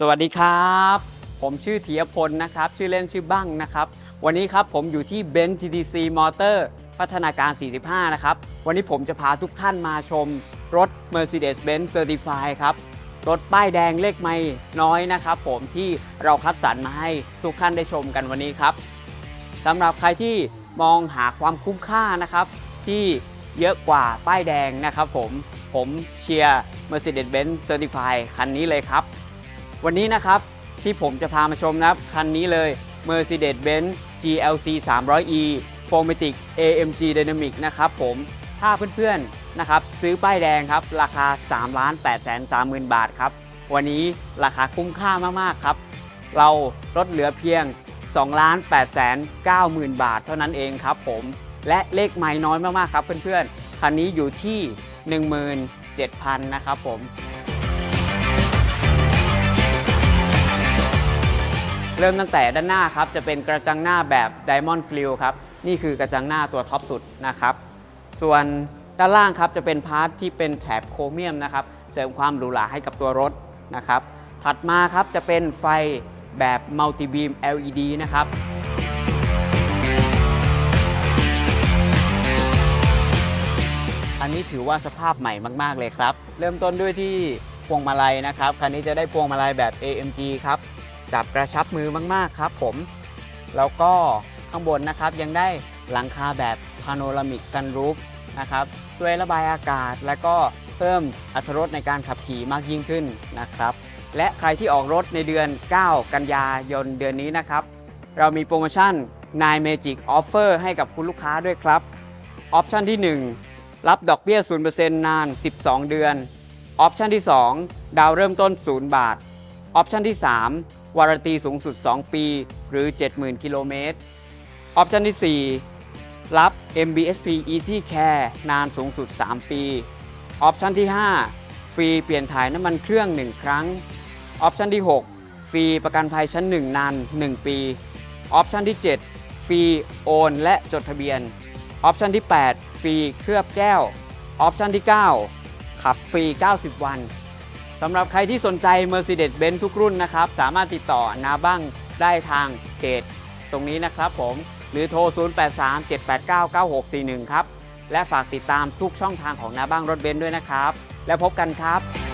สวัสดีครับ ผมชื่อธียพลนะครับ ชื่อเล่นชื่อบ้างนะครับ วันนี้ครับผมอยู่ที่ b e n TTC Motor พัฒนาการ 45 นะครับ วันนี้ผมจะพาทุกท่านมาชมรถ Mercedes-Benz Certified ครับ รถป้ายแดงเลขไม่น้อยนะครับ ผมที่เราคัดสรรมาให้ทุกท่านได้ชมกันวันนี้ครับสำหรับใครที่มองหาความคุ้มค่านะครับ ที่เยอะกว่าป้ายแดงนะครับ ผมผมเชียร์ Mercedes-Benz Certified คันนี้เลยครับ วันนี้นะครับที่ผมจะพามาชมนะครับคันนี้เลย Mercedes-Benz GLC 300e Formatic AMG Dynamic นะครับผมถ้าเพื่อนๆนะครับซื้อป้ายแดงครับ ราคา 3 8 3 0 0 0 0บาทครับ วันนี้ราคาคุ้มค่ามากๆครับ เราลดเหลือเพียง 2 8 9 0 0 0 0บาทเท่านั้นเองครับผมและเลขไม่น้อยมากๆครับเพื่อนๆคันนี้อยู่ที่ 17,000 นะครับผม เริ่มตั้งแต่ด้านหน้าครับจะเป็นกระจังหน้าแบบ Diamond Grille ครับนี่คือกระจังหน้าตัวท็อปสุดนะครับส่วนด้านล่างครับจะเป็นพาร์ทที่เป็นแถบโครเมียมนะครับเสริมความหรูหราให้กับตัวรถนะครับถัดมาครับจะเป็นไฟแบบ Multi Beam LED นะครับอันนี้ถือว่าสภาพใหม่มาก ๆ เลยครับ เริ่มต้นด้วยที่พวงมาลัยนะครับ คันนี้จะได้พวงมาลัยแบบ AMG ครับ จับกระชับมือมากๆครับผม แล้วก็ข้างบนนะครับยังได้หลังคาแบบ Panoramic Sunroof นะครับช่วยระบายอากาศ และก็เพิ่มอรรถรสในการขับขี่มากยิ่งขึ้นนะครับ และใครที่ออกรถในเดือน 9 กันยายนเดือนนี้นะครับ เรามีโปรโมชั่น Nine Magic Offer ให้กับคุณลูกค้าด้วยครับ ออปชันที่ 1 รับดอกเบี้ย 0%นาน 12 เดือน ออปชันที่ 2 ดาวเริ่มต้น 0 บาท ออปชันที่ 3 วารันตีสูงสุด 2 ปี หรือ 70,000 กิโลเมตร ออปชันที่ 4 รับ MBSP Easy Care นานสูงสุด 3 ปี ออปชันที่ 5 ฟรีเปลี่ยนถ่ายน้ำมันเครื่อง 1 ครั้ง ออปชันที่ 6 ฟรีประกันภัยชั้น 1 นาน 1 ปี ออปชันที่ 7 ฟรีโอน และจดทะเบียน ออปชันที่ 8 ฟรีเคลือบแก้ว ออปชันที่ 9 ขับฟรี 90 วัน สำหรับใครที่สนใจ Mercedes-Benz ทุกรุ่นนะครับ สามารถติดต่อนาบ้างได้ทางเพจตรงนี้นะครับผม หรือโทร 0837899641 ครับ และฝากติดตามทุกช่องทางของนาบ้างรถเบนซ์ด้วยนะครับ แล้วพบกันครับ